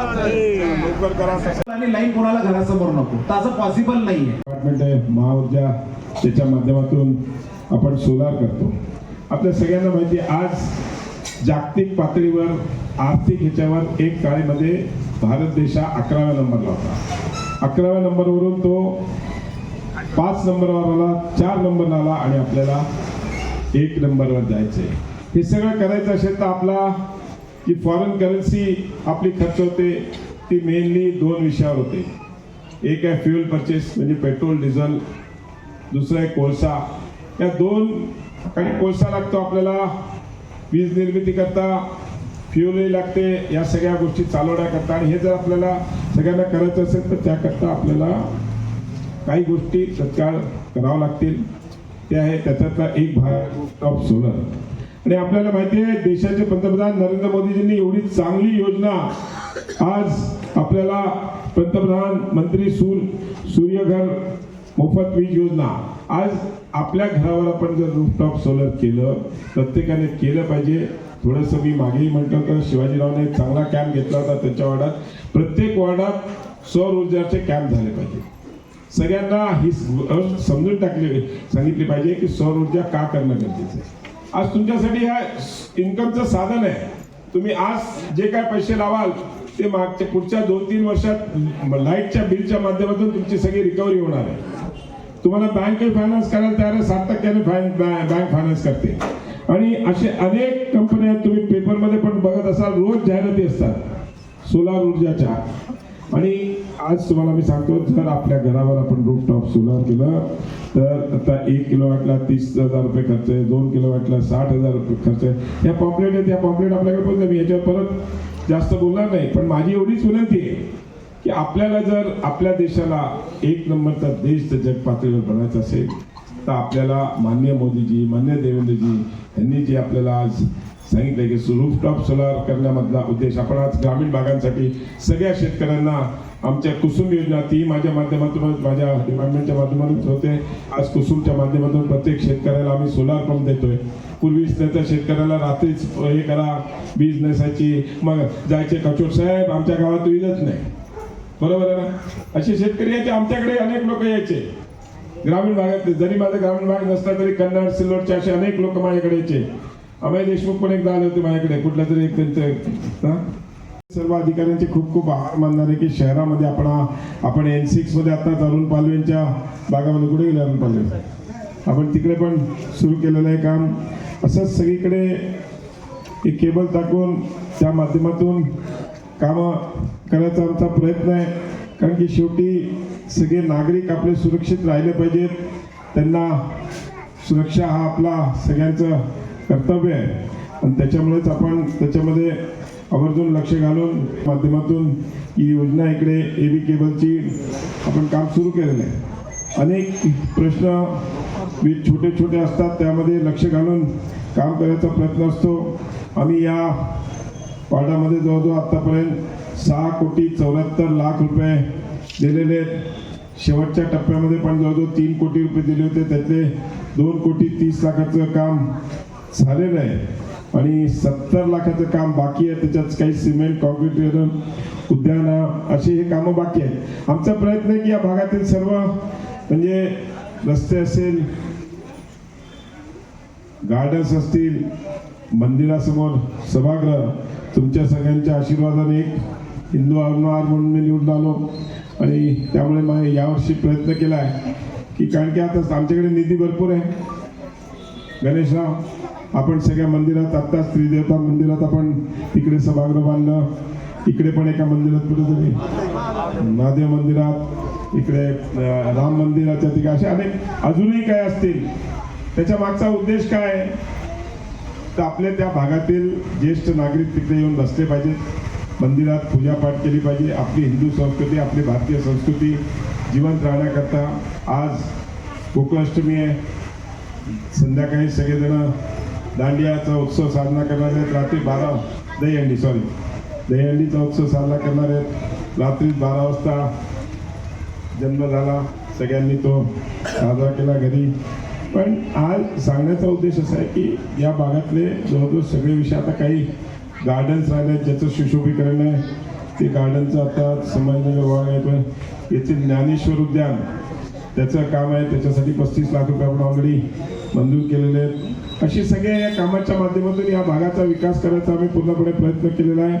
आणि लाईन कोणाला घरासमोर नको. तर असं पॉसिबल नाहीये. डिपार्टमेंट आहे महाऊर्जा त्याच्या माध्यमातून आपण सोलार करतो. आपल्या सगळ्यांना माहिती आज जागतिक पातळीवर आर्थिक ह्याच्यावर एक काळेमध्ये म्हणजे भारत देश हा अकराव्या नंबरला होता. अकराव्या नंबरवरून तो पाच नंबरवर आला चार नंबरला आला आणि आपल्याला एक नंबरवर आहे हे सगळं करायचं असेल तर आपला की फॉरेन करन्सी आपली खर्च होते ती मेनली दोन विषयावर होते. एक आहे फ्युएल परचेस म्हणजे पेट्रोल डिझेल दुसरं आहे कोळसा. या दोन काही कोळसा लागतो आपल्याला वीज निर्मिती करता फ्युलही लागते या सगळ्या गोष्टी चालवण्याकरता आणि हे जर आपल्याला सगळ्यांना करायचं असेल तर त्याकरता आपल्याला काही गोष्टी तत्काळ कराव्या लागतील. ते आहे त्याच्यातला एक भाग ऑफ सोलर आणि आपल्याला माहिती आहे देशाचे पंतप्रधान नरेंद्र मोदीजींनी एवढी चांगली योजना आज आपल्याला पंतप्रधान मंत्री सूर सूर्यघर मोफत वीज योजना. आज आपल्या घरावर आपण जर रूफटॉप सोलर केलं प्रत्येकाने केलं पाहिजे. थोडंसं मी मागेही म्हटलं होतं शिवाजीरावने चांगला कॅम्प घेतला होता त्यांच्या वार्डात प्रत्येक वार्डात सौर ऊर्जाचे कॅम्प झाले पाहिजे. सगळ्यांना ही समजून टाकली सांगितली पाहिजे की सौर ऊर्जा का करणं गरजेचं आहे. आज तुमच्यासाठी हा इन्कमचं साधन आहे. तुम्ही आज जे काय पैसे लावाल ते मागच्या पुढच्या दोन तीन वर्षात लाईटच्या बिलच्या माध्यमातून तुमची सगळी रिकव्हरी होणार आहे. तुम्हाला बँक फायनान्स करायला तयार आहे सात टक्क्याने बँक फायनान्स करते. आणि असे अनेक कंपन्या आहेत तुम्ही पेपरमध्ये पण बघत असाल रोज जाहिराती असतात. सोलार ऊर्जाच्या. आणि आज तुम्हाला मी सांगतो जर आपल्या घरावर आपण रूफटॉप सोलार केलं तर आता एक किलो वाटला तीस हजार रुपये खर्च आहे दोन किलो वाटला साठ हजार रुपये खर्च आहे. या पॉम्पलेट आहेत या पॉम्पलेट आपल्याकडे पण मी याच्यावर परत जास्त बोलणार नाही. पण माझी एवढीच विनंती आहे की आपल्याला जर आपल्या देशाला एक नंबरचा देश जर जग पातळीवर बनायचा असेल तर आपल्याला मान्य मोदीजी मान्य देवेंद्रजी यांनी जे आपल्याला आज सांगितलं की रूफटॉप सोलार करण्यामधला उद्देश आपण आज ग्रामीण भागांसाठी सगळ्या शेतकऱ्यांना आमच्या कुसुम योजना ती माझ्या माध्यमातून माझ्या डिपार्टमेंटच्या माध्यमातून होते. आज कुसुमच्या माध्यमातून प्रत्येक शेतकऱ्याला आम्ही सोलार पंप देतोय. पूर्वी त्या शेतकऱ्याला रात्रीच हे करा वीज नसायची. मग जायचे कचोट साहेब आमच्या गावात वीजच नाही. बरोबर आहे ना? असे शेतकरी यायचे आमच्याकडे अनेक लोक यायचे. ग्रामीण भागात जरी माझा ग्रामीण भाग नसला तरी कन्नड सिल्लोडचे असे अनेक लोक माझ्याकडे यायचे. अभय देशमुख पण एकदा आले होते माझ्याकडे. कुठल्या तरी एक त्यांचं सर्व अधिकाऱ्यांचे खूप खूप आभार मानणार आहे की शहरामध्ये आपण आपण एन सिक्समध्ये आता अरुण पालवे यांच्या भागामध्ये कुठे गेले अरुण पालवे? आपण तिकडे पण सुरू केलेलं आहे काम. असंच सगळीकडे एक केबल टाकून त्या माध्यमातून कामं करायचा आमचा प्रयत्न आहे. कारण की शेवटी सगळे नागरिक आपले सुरक्षित राहिले पाहिजेत. त्यांना सुरक्षा हा आपला सगळ्यांचं कर्तव्य आहे. आणि त्याच्यामुळेच आपण त्याच्यामध्ये आवर्जून लक्ष घालून माध्यमातून ही योजना इकडे ए बी केबलची आपण काम सुरू केलेलं आहे. अनेक प्रश्न छोटे छोटे असतात त्यामध्ये लक्ष घालून काम करायचा प्रयत्न असतो. आम्ही या वार्डामध्ये जवळजवळ आत्तापर्यंत सहा कोटी चौऱ्याहत्तर लाख रुपये दिलेले आहेत. शेवटच्या टप्प्यामध्ये पण जवळजवळ तीन कोटी रुपये दिले होते. त्यातले दोन कोटी तीस लाखाचं काम झालेलं आहे. आणि सत्तर लाखाचं काम बाकी आहे त्याच्यात काही सिमेंट कॉन्क्रीट उद्यानं अशी हे कामं बाकी आहेत. आमचा प्रयत्न आहे की या भागातील सर्व म्हणजे रस्ते असेल गार्डन्स असतील मंदिरासमोर सभागृह तुमच्या सगळ्यांच्या आशीर्वादाने एक हिंदू अनुहार म्हणून मी निवडून आलो. आणि त्यामुळे मग यावर्षी प्रयत्न केला आहे की कारण की आता आमच्याकडे निधी भरपूर आहे. गणेशराव आपण सगळ्या मंदिरात आत्ता श्रीदेवता मंदिरात आपण तिकडे सभागृह बांधलं. इकडे पण एका मंदिरात कुठेतरी महादेव मंदिरात इकडे राम मंदिराच्या तिकडे असे अनेक अजूनही काय असतील? त्याच्या मागचा उद्देश काय आहे? तर आपल्या त्या भागातील ज्येष्ठ नागरिक तिकडे येऊन बसले पाहिजेत. मंदिरात पूजापाठ केली पाहिजे. आपली हिंदू संस्कृती आपली भारतीय संस्कृती जिवंत राहण्याकरता आज गोकुळाष्टमी आहे. संध्याकाळी सगळेजण दांडियाचा उत्सव साजरा करणार आहेत रात्री बारा दहीहंडी सॉरी दहीहंडीचा उत्सव साजरा करणार आहेत रात्री बारा वाजता जन्म झाला सगळ्यांनी तो साजरा केला घरी पण आज सांगण्याचा उद्देश असा आहे की या भागातले जवळजवळ सगळे विषय आता काही गार्डन्स राहिले आहेत ज्याचं सुशोभीकरण आहे ते गार्डनचं आता संभाजीनगर भाग आहे पण येथे ज्ञानेश्वर उद्यान त्याचं काम आहे त्याच्यासाठी पस्तीस लाख रुपये आपण ऑलरेडी मंजूर केलेले आहेत. अशी सगळ्या या कामाच्या माध्यमातून या भागाचा विकास करायचा आम्ही पूर्णपणे प्रयत्न केलेला आहे.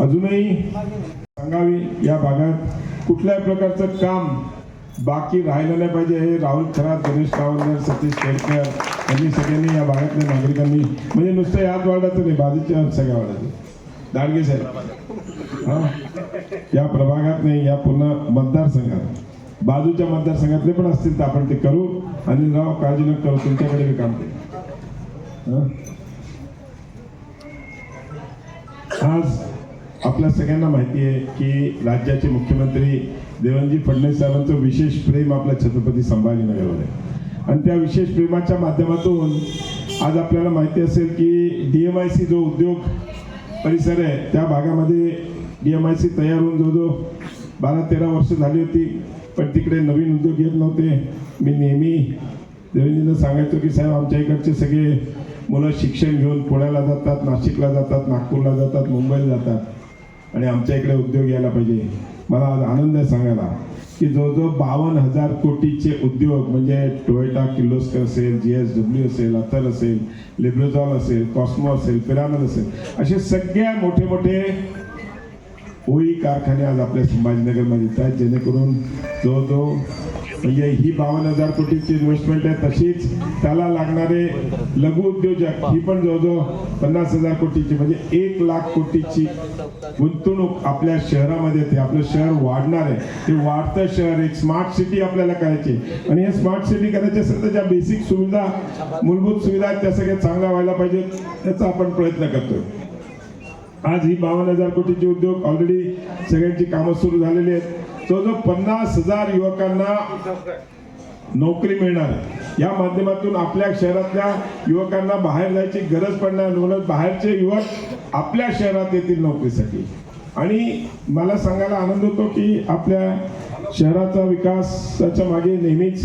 अजूनही सांगावी या भागात कुठल्याही प्रकारचं काम बाकी राहिलं नाही पाहिजे हे राहुल खरात गणेश कावलकर सतीश केळकर यांनी सगळ्यांनी या भागातल्या नागरिकांनी म्हणजे नुसतं याच वार्डाचं नाही बाजूच्या सगळ्या वार्डाचं. दाडगे साहेब. हा? या प्रभागात नाही या पूर्ण मतदारसंघात. बाजूच्या मतदारसंघातले पण असतील तर आपण ते करू. आणि राव काळजी न करू तुमच्याकडे मी काम करू आज आपल्या सगळ्यांना माहिती आहे की राज्याचे मुख्यमंत्री देवेंद्रजी फडणवीस साहेबांचं विशेष प्रेम आपल्या छत्रपती संभाजीनगरवर आहे. आणि त्या विशेष प्रेमाच्या माध्यमातून आज आपल्याला माहिती असेल की डी एम आय सी जो उद्योग परिसर आहे त्या भागामध्ये डी एम आय सी तयार होऊन जवळजवळ बारा तेरा वर्ष झाली होती. पण तिकडे नवीन उद्योग येत नव्हते. मी नेहमी देवेंद्रजींना सांगायचो की साहेब आमच्या इकडचे सगळे मुलं शिक्षण घेऊन पुण्याला जातात नाशिकला जातात नागपूरला जातात मुंबईला जातात. आणि आमच्या इकडे उद्योग यायला पाहिजे. मला आज आनंद आहे सांगायला की जवळजवळ बावन्न हजार कोटीचे उद्योग म्हणजे टोयोटा किर्लोस्कर असेल जी एस डब्ल्यू असेल अथर असेल लिब्रोझॉल असेल कॉस्मो असेल पिरामल असेल असे सगळ्या मोठे मोठे होई कारखाने आज आपल्या संभाजीनगरमध्ये येत आहेत. जेणेकरून जवळजवळ म्हणजे ही बावन्न हजार कोटीची इन्व्हेस्टमेंट आहे. तशीच त्याला लागणारे लघु उद्योजक ही पण जवळजवळ पन्नास हजार कोटीची म्हणजे एक लाख कोटीची गुंतवणूक आपल्या शहरामध्ये येते आपलं शहर वाढणार आहे. ते वाढतं शहर एक स्मार्ट सिटी आपल्याला करायची आणि हे स्मार्ट सिटी करायची असेल तर ज्या बेसिक सुविधा मूलभूत सुविधा आहेत त्या सगळ्या चांगल्या व्हायला पाहिजेत याचा आपण प्रयत्न करतोय. आज ही बावन्न हजार कोटीचे उद्योग ऑलरेडी सगळ्यांची कामं सुरू झालेली आहेत. जवळजवळ पन्नास हजार युवकांना नोकरी मिळणार या माध्यमातून आपल्या शहरातल्या युवकांना बाहेर जायची गरज पडणार म्हणून बाहेरचे युवक आपल्या शहरात येतील नोकरीसाठी. आणि मला सांगायला आनंद होतो की आपल्या शहराचा विकासाच्या मागे नेहमीच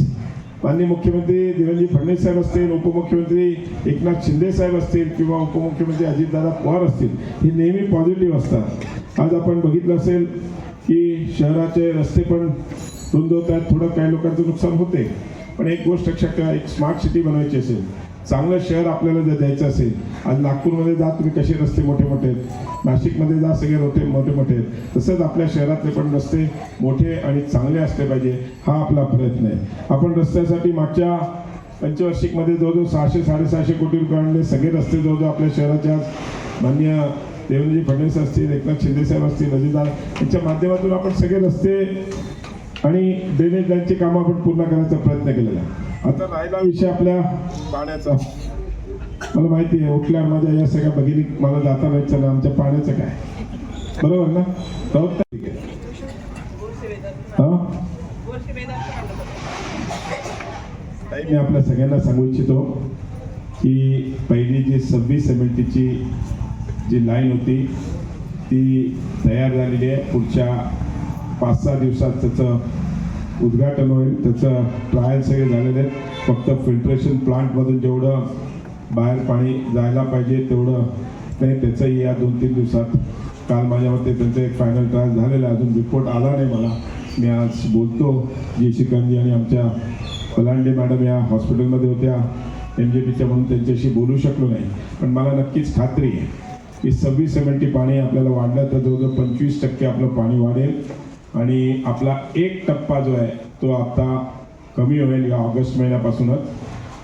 माननीय मुख्यमंत्री देवेंद्र फडणवीस साहेब असतील उपमुख्यमंत्री एकनाथ शिंदे साहेब असतील किंवा उपमुख्यमंत्री अजितदादा पवार असतील हे नेहमी पॉझिटिव्ह असतात. आज आपण बघितलं असेल की शहराचे रस्ते पण रुंद होत आहेत थोडं काही लोकांचं नुकसान होते. पण एक गोष्ट लक्षात ठेवा एक स्मार्ट सिटी बनवायची असेल चांगलं शहर आपल्याला जर द्यायचं असेल आज नागपूरमध्ये जा तुम्ही कसे रस्ते मोठे मोठे आहेत? नाशिकमध्ये जा सगळे रोटे मोठे मोठे आहेत. तसंच आपल्या शहरातले पण रस्ते मोठे आणि चांगले असले पाहिजे हा आपला प्रयत्न आहे. आपण रस्त्यासाठी मागच्या पंचवार्षिकमध्ये जवळजवळ सहाशे साडेसहाशे कोटी रुपयांनी सगळे रस्ते जवळजवळ आपल्या शहराच्या मान्य माननीय देवेंद्रजी फडणवीस असतील एकनाथ शिंदेसाहेब असतील अजितदार यांच्या माध्यमातून आपण सगळे रस्ते आणि ड्रेनेज लाईनची कामं आपण पूर्ण करायचा प्रयत्न केलेला आहे. आता राहिला विषय आपल्या पाण्याचा. मला माहिती आहे उठल्या माझ्या या सगळ्या भगिनी मला जाता नाही चला आमच्या पाण्याचं काय? बरोबर ना? ताई, ठीक आहे. मी आपल्या सगळ्यांना सांगू इच्छितो की पहिली जी सव्वीस एम जी लाईन होती ती तयार झालेली आहे. पुढच्या पाच सहा दिवसात त्याचं उद्घाटन होईल. त्याचं ट्रायल सगळे झालेले आहेत. फक्त फिल्ट्रेशन प्लांटमधून जेवढं बाहेर पाणी जायला पाहिजे तेवढं नाही त्याचंही या दोन तीन दिवसात. काल माझ्यावरती त्यांचं एक फायनल ट्रायल झालेलं आहे. अजून रिपोर्ट आला नाही मला. मी आज बोलतो जी शिकंजी आणि आमच्या पलांडे मॅडम या हॉस्पिटलमध्ये होत्या. एम जे पीच्या म्हणून त्यांच्याशी बोलू शकलो नाही. पण मला नक्कीच खात्री आहे की सव्वीस एम एल टी पाणी आपल्याला वाढलं तर जवळजवळ पंचवीस टक्के आपलं पाणी वाढेल. आणि आपला एक टप्पा जो आहे तो आता कमी होईल या ऑगस्ट महिन्यापासूनच.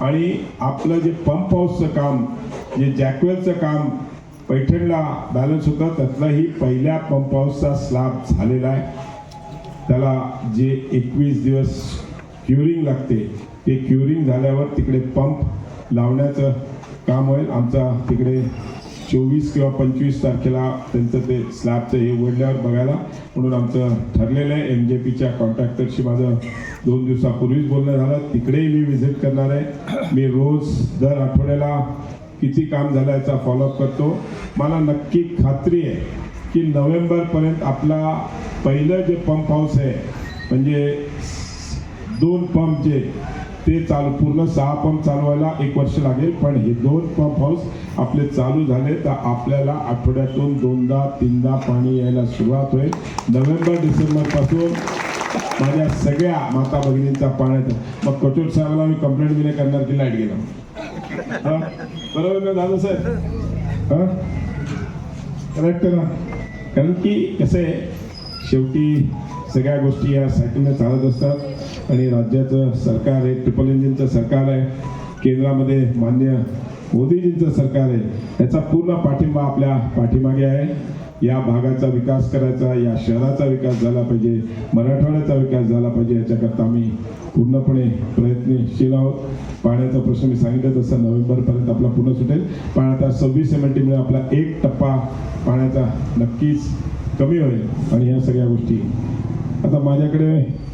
आणि आपलं जे पंप हाऊसचं काम जे जॅकवेलचं काम पैठणला बॅलन्स होतं त्यातलाही पहिल्या पंप हाऊसचा स्लॅब झालेला आहे. त्याला जे एकवीस दिवस क्युरिंग लागते ते क्युरिंग झाल्यावर तिकडे पंप लावण्याचं काम होईल. आमचा तिकडे चोवीस किंवा पंचवीस तारखेला त्यांचं ते स्लॅबचं हे उघडल्यावर बघायला. म्हणून आमचं ठरलेलं आहे. एम जे पीच्या कॉन्ट्रॅक्टरशी माझं दोन दिवसापूर्वीच बोलणं झालं. तिकडेही मी व्हिजिट करणार आहे. मी रोज दर आठवड्याला किती काम झालं याचा फॉलोअप करतो. मला नक्की खात्री आहे की नोव्हेंबरपर्यंत आपला पहिलं जे पंप हाऊस आहे म्हणजे दोन पंप जे ते चालू पूर्ण सहा पंप चालवायला एक वर्ष लागेल पण हे दोन पंप हाऊस आपले चालू झाले तर आपल्याला आठवड्यातून दोनदा तीनदा पाणी यायला सुरुवात होईल. नोव्हेंबर डिसेंबरपासून माझ्या सगळ्या माता भगिनींचा पाण्याचा मग कचोर साहेबाला मी कंप्लेंट बी करणार की लाइट गेला? बरोबर ना दादा साहेब? हां? करेक्ट ना? कारण की कसं आहे शेवटी सगळ्या गोष्टी या सायकलने चालत असतात. आणि राज्याचं सरकार आहे ट्रिपल इंजिनचं सरकार आहे केंद्रामध्ये मान्य मोदीजींचं सरकार आहे याचा पूर्ण पाठिंबा आपल्या पाठीमागे आहे. या भागाचा विकास करायचा या शहराचा विकास झाला पाहिजे मराठवाड्याचा विकास झाला पाहिजे याच्याकरता आम्ही पूर्णपणे प्रयत्नशील आहोत. पाण्याचा प्रश्न मी सांगितलं तसं नोव्हेंबरपर्यंत आपला पूर्ण सुटेल. पण आता सव्वीस एमएलटीमुळे आपला एक टप्पा पाण्याचा नक्कीच कमी होईल. आणि ह्या सगळ्या गोष्टी आता माझ्याकडे